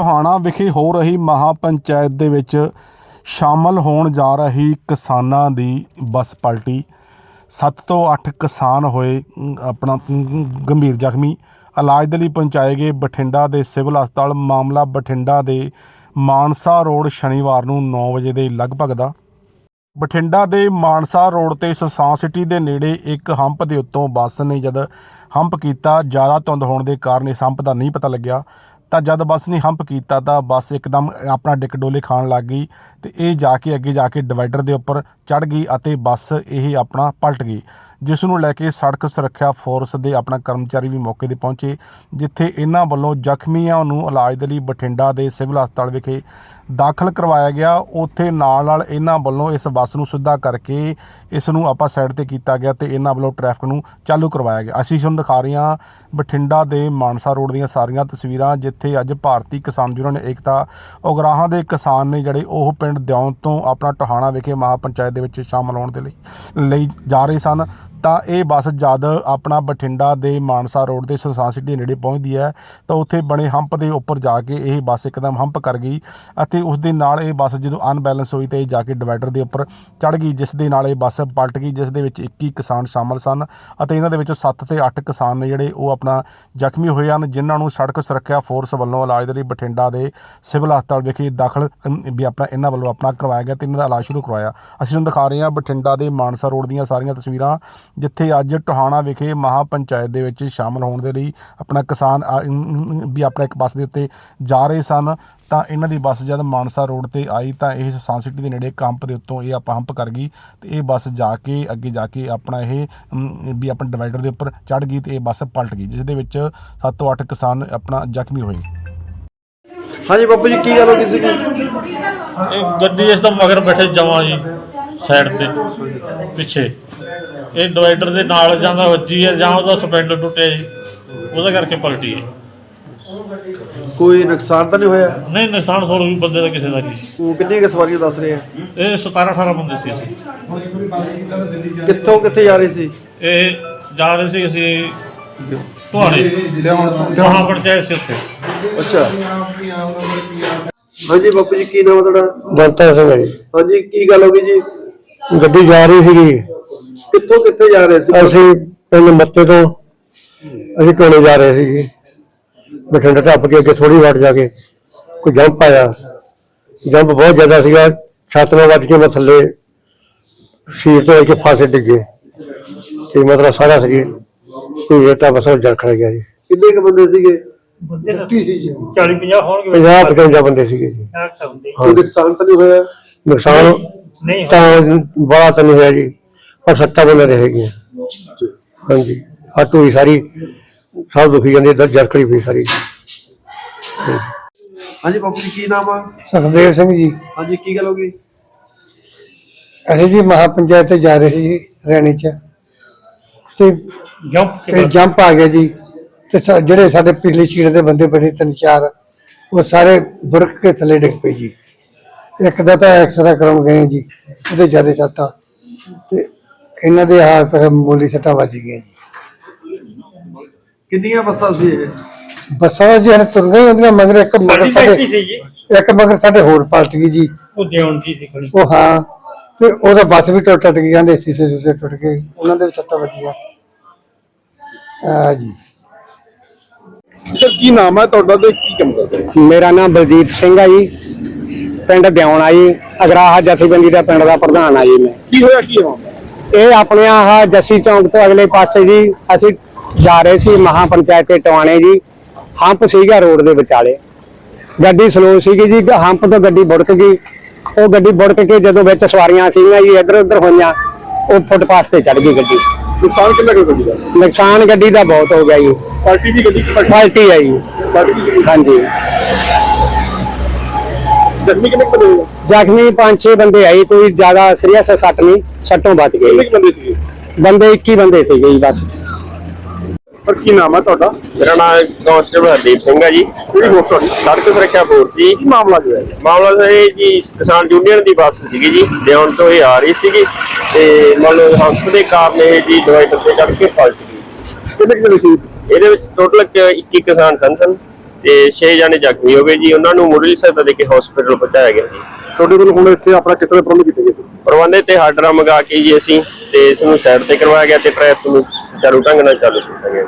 ਟੋਹਾਣਾ ਵਿਖੇ ਹੋ ਰਹੀ ਮਹਾ ਪੰਚਾਇਤ ਦੇ ਵਿੱਚ ਸ਼ਾਮਲ ਹੋਣ ਜਾ ਰਹੀ ਕਿਸਾਨਾਂ ਦੀ ਬੱਸ ਪਲਟੀ। 7 ਤੋਂ 8 ਕਿਸਾਨ ਹੋਏ ਆਪਣਾ ਗੰਭੀਰ ਜ਼ਖਮੀ। ਇਲਾਜ ਦੇ ਲਈ ਪਹੁੰਚਾਏ ਗਏ ਬਠਿੰਡਾ ਦੇ ਸਿਵਲ ਹਸਪਤਾਲ ਮਾਮਲਾ ਬਠਿੰਡਾ ਦੇ ਮਾਨਸਾ ਰੋਡ ਸ਼ਨੀਵਾਰ ਨੂੰ 9 ਵਜੇ ਦੇ ਲਗਭਗ ਦਾ। ਬਠਿੰਡਾ ਦੇ ਮਾਨਸਾ ਰੋਡ ਤੇ ਸਸਾਂ ਸਿਟੀ ਦੇ ਨੇੜੇ ਇੱਕ ਹੰਪ ਦੇ ਉੱਤੋਂ ਬੱਸ ਨੇ ਜਦ ਹੰਪ ਕੀਤਾ, ਜ਼ਿਆਦਾ ਧੁੰਦ ਹੋਣ ਦੇ ਕਾਰਨ ਇਸ ਹੰਪ ਦਾ ਨਹੀਂ ਪਤਾ ਲੱਗਿਆ। ਤਾਂ ਜਦ ਬੱਸ ਨੇ ਹੰਪ ਕੀਤਾ ਤਾਂ ਬੱਸ ਇੱਕਦਮ ਆਪਣਾ ਡਿੱਕ ਡੋਲੇ ਖਾਣ ਲੱਗ ਗਈ ਤੇ ਇਹ ਜਾ ਕੇ ਅੱਗੇ ਜਾ ਕੇ ਡਿਵਾਈਡਰ ਦੇ ਉੱਪਰ ਚੜ ਗਈ ਅਤੇ ਬੱਸ ਇਹ ਆਪਣਾ ਪਲਟ ਗਈ। ਜਿਸ ਨੂੰ ਲੈ ਕੇ ਸੜਕ ਸੁਰੱਖਿਆ ਫੋਰਸ ਦੇ ਆਪਣਾ ਕਰਮਚਾਰੀ ਵੀ ਮੌਕੇ ਤੇ ਪਹੁੰਚੇ, ਜਿੱਥੇ ਇਹਨਾਂ ਵੱਲੋਂ ਜ਼ਖਮੀਆਂ ਨੂੰ ਇਲਾਜ ਦੇ ਲਈ ਬਠਿੰਡਾ ਦੇ ਸਿਵਲ ਹਸਪਤਾਲ ਵਿਖੇ ਦਾਖਲ ਕਰਵਾਇਆ ਗਿਆ। ਉੱਥੇ ਨਾਲ ਨਾਲ ਇਹਨਾਂ ਵੱਲੋਂ ਇਸ ਬੱਸ ਨੂੰ ਸਿੱਧਾ ਕਰਕੇ ਇਸ ਨੂੰ ਆਪਾਂ ਸਾਈਡ ਤੇ ਕੀਤਾ ਗਿਆ ਤੇ ਇਹਨਾਂ ਵੱਲੋਂ ਟ੍ਰੈਫਿਕ ਨੂੰ ਚਾਲੂ ਕਰਵਾਇਆ ਗਿਆ। ਅਸੀਂ ਤੁਹਾਨੂੰ ਦਿਖਾ ਰਹੇ ਹਾਂ ਬਠਿੰਡਾ ਦੇ ਮਾਨਸਾ ਰੋਡ ਦੀਆਂ ਸਾਰੀਆਂ ਤਸਵੀਰਾਂ, ਜਿੱਥੇ ਅੱਜ ਭਾਰਤੀ ਕਿਸਾਨ ਯੂਨੀਅਨ ਏਕਤਾ ਉਗਰਾਹਾਂ ਦੇ ਕਿਸਾਨ ਨੇ ਜਿਹੜੇ ਉਹ ਪਿੰਡ ਦਿਉਂ ਤੋਂ ਆਪਣਾ ਟਹਾਣਾ ਵਿਖੇ ਮਹਾ ਪੰਚਾਇਤ ਦੇ ਵਿੱਚ ਸ਼ਾਮਲ ਹੋਣ ਦੇ ਲਈ ਲਈ ਜਾ ਰਹੇ ਸਨ। ਤਾਂ ਇਹ ਬੱਸ ਜਦ ਆਪਣਾ ਬਠਿੰਡਾ ਦੇ ਮਾਨਸਾ ਰੋਡ ਦੇ ਸੁਲਤਾਨ ਸਿਟੀ ਦੇ ਨੇੜੇ ਪਹੁੰਚਦੀ ਹੈ, ਤਾਂ ਉੱਥੇ ਬਣੇ ਹੰਪ ਦੇ ਉੱਪਰ ਜਾ ਕੇ ਇਹ ਬੱਸ ਇੱਕਦਮ ਹੰਪ ਕਰ ਗਈ ਅਤੇ ਉਸ ਦੇ ਨਾਲ ਇਹ ਬੱਸ ਜਦੋਂ ਅਨਬੈਲੈਂਸ ਹੋਈ ਤੇ ਇਹ ਜਾ ਕੇ ਡਿਵਾਈਡਰ ਦੇ ਉੱਪਰ ਚੜ ਗਈ, ਜਿਸ ਦੇ ਨਾਲ ਇਹ ਬੱਸ ਪਲਟ ਗਈ, ਜਿਸ ਦੇ ਵਿੱਚ 21 ਕਿਸਾਨ ਸ਼ਾਮਲ ਸਨ ਅਤੇ ਇਹਨਾਂ ਦੇ ਵਿੱਚੋਂ 7 ਤੇ 8 ਕਿਸਾਨ ਨੇ ਜਿਹੜੇ ਉਹ ਆਪਣਾ ਜ਼ਖਮੀ ਹੋਏ ਹਨ, ਜਿਨ੍ਹਾਂ ਨੂੰ ਸੜਕ ਸੁਰੱਖਿਆ ਫੋਰਸ ਵੱਲੋਂ ਇਲਾਜ ਦੇ ਲਈ ਬਠਿੰਡਾ ਦੇ ਸਿਵਲ ਹਸਪਤਾਲ ਵਿਖੇ ਦਾਖਲ ਵੀ ਆਪਣਾ ਇਹਨਾਂ ਵੱਲੋਂ ਆਪਣਾ ਕਰਵਾਇਆ ਗਿਆ ਤੇ ਇਹਨਾਂ ਦਾ ਇਲਾਜ ਸ਼ੁਰੂ ਕਰਵਾਇਆ। ਅਸੀਂ ਤੁਹਾਨੂੰ ਦਿਖਾ ਰਹੇ ਹਾਂ ਬਠਿੰਡਾ ਦੇ ਮਾਨਸਾ ਰੋਡ ਦੀਆਂ ਸਾਰੀਆਂ ਤਸਵੀਰਾਂ ਜਿੱਥੇ ਅੱਜ ਟੋਹਾਣਾ ਵਿਖੇ ਮਹਾ ਪੰਚਾਇਤ ਦੇ ਵਿੱਚ ਸ਼ਾਮਲ ਹੋਣ ਦੇ ਲਈ ਆਪਣਾ ਕਿਸਾਨ ਵੀ ਆਪਣਾ ਇੱਕ ਬੱਸ ਦੇ ਉੱਤੇ ਜਾ ਰਹੇ ਸਨ। ਤਾਂ ਇਹਨਾਂ ਦੀ ਬੱਸ ਜਦ ਮਾਨਸਾ ਰੋਡ ਤੇ ਆਈ ਤਾਂ ਇਹ ਸਾਂ ਸਿਟੀ ਦੇ ਨੇੜੇ ਕੰਪ ਦੇ ਉੱਤੋਂ ਇਹ ਆਪਾਂ ਹੰਪ ਕਰ ਗਈ ਤੇ ਇਹ ਬੱਸ ਜਾ ਕੇ ਅੱਗੇ ਜਾ ਕੇ ਆਪਣਾ ਇਹ ਵੀ ਆਪਣਾ ਡਿਵਾਈਡਰ ਦੇ ਉੱਪਰ ਚੜ ਗਈ ਤੇ ਇਹ ਬੱਸ ਪਲਟ ਗਈ ਜਿਸ ਦੇ ਵਿੱਚ 7 ਤੋਂ 8 ਕਿਸਾਨ ਆਪਣਾ ਜ਼ਖਮੀ ਹੋਏ। ਹਾਂਜੀ ਬਾਪੂ ਜੀ ਕੀ ਗੱਲ ਹੋ ਗਈ ਸੀ? ਇਹ ਗੱਡੀ ਇਸ ਤੋਂ ਮਗਰ ਬੈਠੇ ਜਮਾਂ ਜੀ। ਸਾਈਡ ਤੇ ਪਿੱਛੇ। ਇਹ ਡਿਵਾਈਡਰ ਦੇ ਨਾਲ ਜਾਂਦਾ ਵੱਜੀ ਹੈ ਜਾਂ ਉਹਦਾ ਸਪੈਂਡਰ ਟੁੱਟਿਆ ਜੀ। ਉਹਦੇ ਕਰਕੇ ਪਲਟੀ ਹੈ। ਕੋਈ ਨੁਕਸਾਨ ਤਾਂ ਨਹੀਂ ਹੋਇਆ? ਨਹੀਂ ਨੁਕਸਾਨ ਥੋੜਾ ਵੀ ਬੰਦੇ ਦਾ ਕਿਸੇ ਦਾ ਨਹੀਂ। ਉਹ ਕਿੰਨੀਆਂ ਕੁ ਸਵਾਰੀਆਂ ਦੱਸ ਰਹੇ ਆ? ਇਹ 17 18 ਬੰਦੇ ਸੀ। ਅਸੀਂ। ਕਿੱਥੋਂ ਕਿੱਥੇ ਜਾ ਰਹੇ ਸੀ? ਇਹ ਜਾ ਰਹੇ ਸੀ ਅਸੀਂ ਤੁਹਾਡੇ ਜਹਾਂ ਪੰਚਾਇਤ ਸੀ ਉੱਥੇ। ਅੱਛਾ। ਹਾਂਜੀ ਬਾਪੂ ਜੀ ਕੀ ਨਾਮ ਤੁਹਾਡਾ? ਬੰਤਾ ਸਿੰਘ ਹੈ ਜੀ। ਹਾਂਜੀ ਕੀ ਗੱਲ ਹੋ ਗਈ ਜੀ? ਗੱਡੀ ਜਾ ਰਹੀ ਸੀਗੀ। ਕਿੱਥੋਂ ਕਿੱਥੇ ਜਾ ਰਹੇ ਸੀ? ਅਸੀਂ ਪਿੰਡ ਮੱਤੇ ਤੋਂ ਅਸੀਂ ਟੋਲੇ ਜਾ ਰਹੇ ਸੀ ਬਠਿੰਡਾ ਟੱਪ ਕੇ ਅੱਗੇ ਥੋੜੀ ਵਾਟ ਜਾ ਕੇ ਕੋਈ ਜੰਪ ਆਇਆ। ਜੰਪ ਬਹੁਤ ਜ਼ਿਆਦਾ ਸੀਗਾ ਛਾਤਮਾ ਵੱਜ ਕੇ ਮੈਂ ਥੱਲੇ ਸੀਟ ਤੋਂ ਇੱਕ ਫਾਸੇ ਡਿੱਗੇ। ਤੇ ਮਤਲਬ ਸਾਰਾ ਸਰੀਰ ਕੋਈ ਰੇਟਾ ਬਸਾ ਜੜ ਖੜ ਗਿਆ ਜੀ। ਕਿੰਨੇ ਕੁ ਬੰਦੇ ਸੀਗੇ? 40 50 ਹੋਣਗੇ। 50 55 ਬੰਦੇ ਸੀਗੇ ਜੀ। ਕੋਈ ਨੁਕਸਾਨ ਤਾਂ ਨਹੀਂ ਹੋਇਆ? ਨੁਕਸਾਨ ਨਹੀਂ ਤਾਂ ਬੜਾ ਤਾਂ ਨਹੀਂ ਹੋਇਆ ਜੀ ਪਰ ਸੱਤਾ ਬੰਦੇ ਰਹੇ ਗਏ ਹਾਂਜੀ ਆ ਟੋਈ ਸਾਰੀ ਸਭ ਦੁਖੀ ਜਾਂਦੀ ਦਰ ਜਰਕੜੀ ਪਈ ਸਾਰੀ। ਹਾਂਜੀ ਬਾਪੂ ਜੀ ਕੀ ਨਾਮ ਆ? ਸੁਖਦੇਵ ਸਿੰਘ ਜੀ। ਹਾਂਜੀ ਕੀ ਗੱਲ ਹੋ ਗਈ? ਅਸੀਂ ਜੀ ਮਹਾ ਪੰਚਾਇਤ ਤੇ ਜਾ ਰਹੇ ਸੀ ਜੀ, ਰੈਣੀ ਚ। ਤੇ ਜੰਪ ਜੰਪ ਆ ਗਿਆ ਜੀ। ਤੇ ਜਿਹੜੇ ਸਾਡੇ ਪਿਛਲੀ ਸੀਟ ਦੇ ਬੰਦੇ ਬੜੇ ਤਿੰਨ ਚਾਰ ਉਹ ਸਾਰੇ ਬੁਰਕ ਕੇ ਥੱਲੇ ਡਿੱਗ ਪਏ ਜੀ। ਇੱਕ ਦਾ ਤਾਂ ਐਕਸਰਾ ਕਰਾਉਣ ਗਏ ਜੀ ਉਹਦੇ ਜ਼ਿਆਦਾ ਸੱਟਾਂ। ਤੇ ਇਹਨਾਂ ਦੇ ਆ ਮੂਲੀ ਸੱਟਾਂ ਵੱਜ ਗਈਆਂ ਜੀ। ਕਿੰਨੀਆਂ ਬੱਸਾਂ ਸੀ ਇਹ? ਬੱਸਾਂ ਜੀ ਹਲੇ ਤੁਰ ਗਈ ਉਹਦੀਆਂ ਮਗਰ ਇੱਕ ਮਗਰ ਸਾਡੇ ਸੀ ਜੀ। ਇੱਕ ਮਗਰ ਸਾਡੇ ਹੋਰ ਪਲਟ ਗਈ ਜੀ। ਉਹ ਦੇਉਣ ਦੀ ਸੀ ਖੜੀ। ਉਹ ਹਾਂ ਤੇ ਉਹਦਾ ਬੱਸ ਵੀ ਟੁੱਟ ਟੁੱਟ ਗਈ ਜਾਂਦੇ ਸੀਸੇ ਸੂਸੇ ਟੁੱਟ ਗਏ ਉਹਨਾਂ ਦੇ ਵੀ ਸੱਟਾਂ ਵੱਜੀਆਂ। ਆ ਜੀ। ਸਰ ਕੀ ਨਾਮ ਹੈ ਤੁਹਾਡਾ ਤੇ ਕੀ ਕੰਮ ਕਰਦੇ? ਮੇਰਾ ਨਾਮ ਬਲਜੀਤ ਸਿੰਘ ਆ ਜੀ। ਪਿੰਡ ਦਿਉਣਾ ਜੀ ਅਗਰਾਹ ਜਥੇਬੰਦੀ ਦਾ ਪਿੰਡ ਦਾ ਪ੍ਰਧਾਨ ਆ ਜੀ ਮੈਂ। ਕੀ ਹੋਇਆ ਕੀ ਹੋਇਆ? ਇਹ ਆਪਣੇ ਆਹ ਜੱਸੀ ਚੌਂਕ ਤੋਂ ਅਗਲੇ ਪਾਸੇ ਜੀ ਅਸੀਂ ਜਾ ਰਹੇ ਸੀ ਮਹਾ ਪੰਚਾਇਤ ਤੇ ਟਵਾਣੇ ਜੀ ਹੰਪ ਸੀਗਾ ਰੋਡ ਦੇ ਵਿਚਾਲੇ। ਗੱਡੀ ਸਲੋ ਸੀਗੀ ਜੀ ਹੰਪ ਤੋਂ ਗੱਡੀ ਬੁੜਕ ਗਈ। ਉਹ ਗੱਡੀ ਬੁੜਕ ਕੇ ਜਦੋਂ ਵਿੱਚ ਸਵਾਰੀਆਂ ਸੀਗੀਆਂ ਜੀ ਇੱਧਰ ਉੱਧਰ ਹੋਈਆਂ ਉਹ ਫੁੱਟਪਾਥ ਤੇ ਚੜ ਗਈ ਗੱਡੀ। ਨੁਕਸਾਨ ਕਿੰਨਾ ਕੁ ਗੱਡੀ ਦਾ ਨੁਕਸਾਨ ਗੱਡੀ ਦਾ ਬਹੁਤ ਹੋ ਗਿਆ ਜੀ। ਪਾਰਟੀ ਦੀ ਗੱਡੀ ਪਲਟੀ ਆ ਜੀ। ਹਾਂਜੀ। ਜ਼ਖਮੀ ਕਿੰਨੇ ਬੰਦੇ ਹੋਏ? ਜ਼ਖਮੀ ਪੰਜ ਛੇ ਬੰਦੇ ਆਏ ਕੋਈ ਜ਼ਿਆਦਾ ਸੀਰੀਅਸ ਸੱਟ ਨਹੀਂ ਸੱਟੋਂ ਬਚ ਗਏ। ਕਿੰਨੇ ਬੰਦੇ ਸੀਗੇ? ਬੰਦੇ 21 ਬੰਦੇ ਸੀਗੇ ਜੀ ਬਸ। ਪਰ ਕੀ ਨਾਮ ਹੈ ਤੁਹਾਡਾ? ਮੇਰਾ ਨਾਮ ਕਾਂਸਟੇਬਲ ਹਰਦੀਪ ਸਿੰਘ ਹੈ ਜੀ। ਕਿਹੜੀ ਵੋਟ ਤੁਹਾਡੀ? ਸੜਕ ਸੁਰੱਖਿਆ ਫੋਰਸ ਜੀ ਕੀ ਮਾਮਲਾ ਜੋ? ਹੈ ਮਾਮਲਾ ਸਰ ਇਹ ਜੀ ਕਿਸਾਨ ਯੂਨੀਅਨ ਦੀ ਬੱਸ ਸੀਗੀ ਜੀ ਲਿਆਉਣ ਤੋਂ ਇਹ ਆ ਰਹੀ ਸੀਗੀ ਤੇ ਮੰਨ ਲਓ ਹੰਪ ਦੇ ਕਾਰਨ ਇਹ ਜੀ ਡਿਵਾਈਡਰ ਤੇ ਚੜ ਕੇ ਪਲਟ ਗਈ। ਕਿੰਨੇ ਕੁ ਜਣੇ ਸੀ? ਇਹਦੇ ਵਿੱਚ ਟੋਟਲ 21 ਕਿਸਾਨ ਸਨ ਸਨ। ਤੇ 6 ਜਣੇ ਜ਼ਖਮੀ ਹੋ ਗਏ ਜੀ। ਉਹਨਾਂ ਨੂੰ ਮੁੱਢਲੀ ਸਹਾਇਤਾ ਦੇ ਕੇ ਹਸਪੀਟਲ ਪਹੁੰਚਾਇਆ ਗਿਆ ਜੀ। ਤੁਹਾਡੇ ਕੋਲ ਹੁਣ ਇੱਥੇ ਆਪਣਾ ਕਿਤਨੇ ਪ੍ਰਬੰਧ ਕੀਤੇ ਗਏ ਸੀ? ਪ੍ਰਬੰਧੇ ਤੇ ਹਾਰਡਰਾ ਮੰਗਾ ਕੇ ਜੀ ਅਸੀਂ ਤੇ ਇਸ ਨੂੰ ਸਾਈਡ ਤੇ ਕਰਵਾਇਆ ਗਿਆ ਤੇ ਟ੍ਰੈਫਿਕ ਨੂੰ ਚਾਲੂ ਢੰਗ ਨਾਲ ਚਾਲੂ ਕੀਤਾ ਗਿਆ